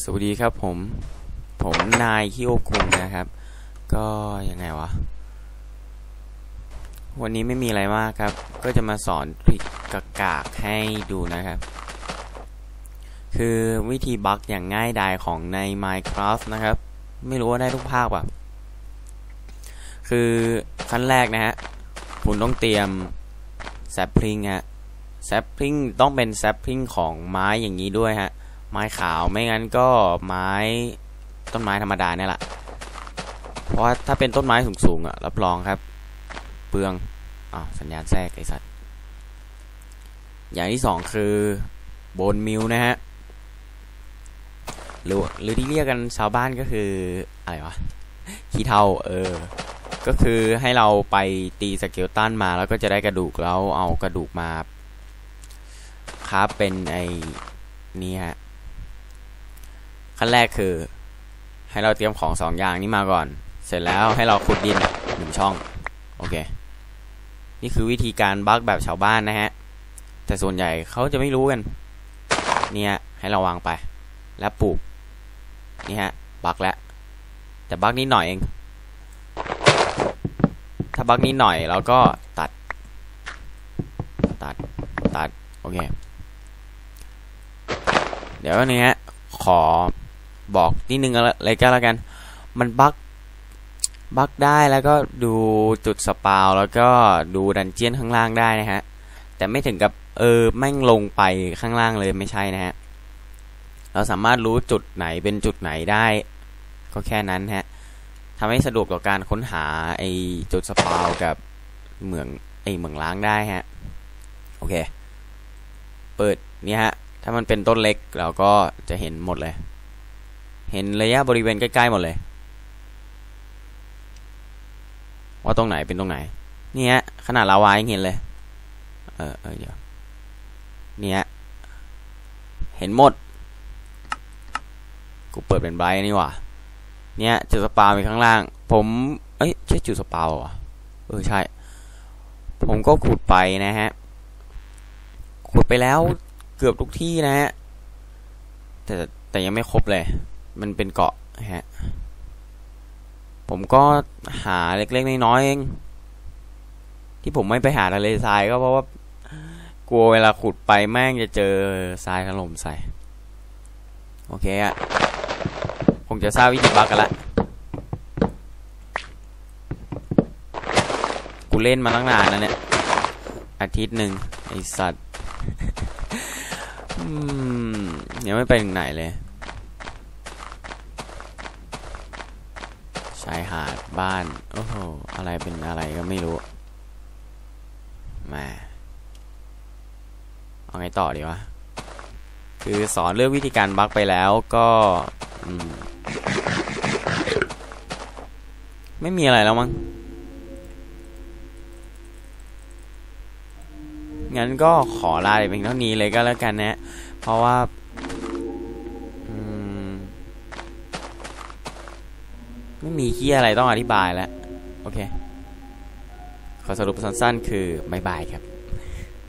สวัสดีครับผม ผมนายคิโอคุงนะครับ ก็ยังไงวะ วันนี้ไม่มีอะไรมากครับ ก็จะมาสอนทริคกากให้ดูนะครับ คือวิธีบั๊กอย่างง่ายดายของใน Minecraft นะครับ ไม่รู้ว่าได้ทุกภาคป่ะ คือขั้นแรกนะฮะ คุณต้องเตรียมแซปพลิงฮะแซปพลิงต้องเป็นแซปพลิงของไม้อย่างนี้ด้วยฮะ ไม้ขาวไม่งั้นก็ไม้ต้นไม้ธรรมดาเนี่ยแหละเพราะว่าถ้าเป็นต้นไม้สูงๆอะรับรองครับ เปลืองอ้าวสัญญาณแทรกไอสัตว์อย่างที่สองคือโบนมิวนะฮะหรือหรือที่เรียกกันชาวบ้านก็คืออะไรวะขี้เท่าเออ ก็คือให้เราไปตีสเกลตันมาแล้วก็จะได้กระดูกแล้วเอากระดูกมาครับเป็นไอนี่ฮะ ขั้นแรกคือ ให้เราเตรียมของสองอย่างนี้มาก่อน เสร็จแล้วให้เราขุดดินหนึ่งช่อง โอเค นี่คือวิธีการบักแบบชาวบ้านนะฮะ แต่ส่วนใหญ่เขาจะไม่รู้กัน เนี่ยให้เราวางไป แล้วปลูก นี่ฮะ บักแล้ว แต่บักนิดหน่อยเอง ถ้าบักนิดหน่อยเราก็ตัด ตัด ตัด โอเค เดี๋ยวนี้ฮะขอ บอกนิดนึงอะไรก็แล้วกัน มันบักบักได้แล้วก็ดูจุดสปาวแล้วก็ดูดันเจียนข้างล่างได้นะฮะ แต่ไม่ถึงกับเออแม่งลงไปข้างล่างเลยไม่ใช่นะฮะ เราสามารถรู้จุดไหนเป็นจุดไหนได้ ก็แค่นั้นฮะทำให้สะดวกต่อการค้นหาไอจุดสปาวกับเหมืองไอเหมืองล้างได้ฮะ โอเค เปิดนี่ฮะ ถ้ามันเป็นต้นเล็กเราก็จะเห็นหมดเลย เห็นระยะบริเวณใกล้ๆหมดเลย ว่าตรงไหนเป็นตรงไหน นี่ฮะขนาดลาวายังเห็นเลย เออเออเดี๋ยวนี่ฮะเห็นหมด กูเปิดเป็นไบรท์นี่หว่า เนี่ยจุดสปามีข้างล่าง ผม เอ้ยใช่จุดสปาวะเออใช่ ผมก็ขุดไปนะฮะ ขุดไปแล้วเกือบทุกที่นะฮะ แต่แต่ยังไม่ครบเลย มันเป็นเกาะฮะ ผมก็หาเล็กๆน้อยๆเองที่ผมไม่ไปหาทะเลทรายก็เพราะว่า กลัวเวลาขุดไปแม่งจะเจอทรายถล่มใส่ โอเคอะคงจะทราบวิธีบักกันละกูเล่นมาตั้งนานแล้วเนี่ย อาทิตย์หนึ่งไอสัตว์ยังไม่ไปถึงไหนเลย ชายหาดบ้าน โอ้โห อะไรเป็นอะไรก็ไม่รู้ มา เอาไงต่อดีวะ คือสอนเรื่องวิธีการบักไปแล้วก็ไม่มีอะไรแล้วมั้ง งั้นก็ขอลาไปเพียงเท่านี้เลยก็แล้วกันนะ เพราะว่า ไม่มีที่อะไรต้องอธิบายแล้ว โอเค ขอสรุปสั้นๆ คือบายบายครับ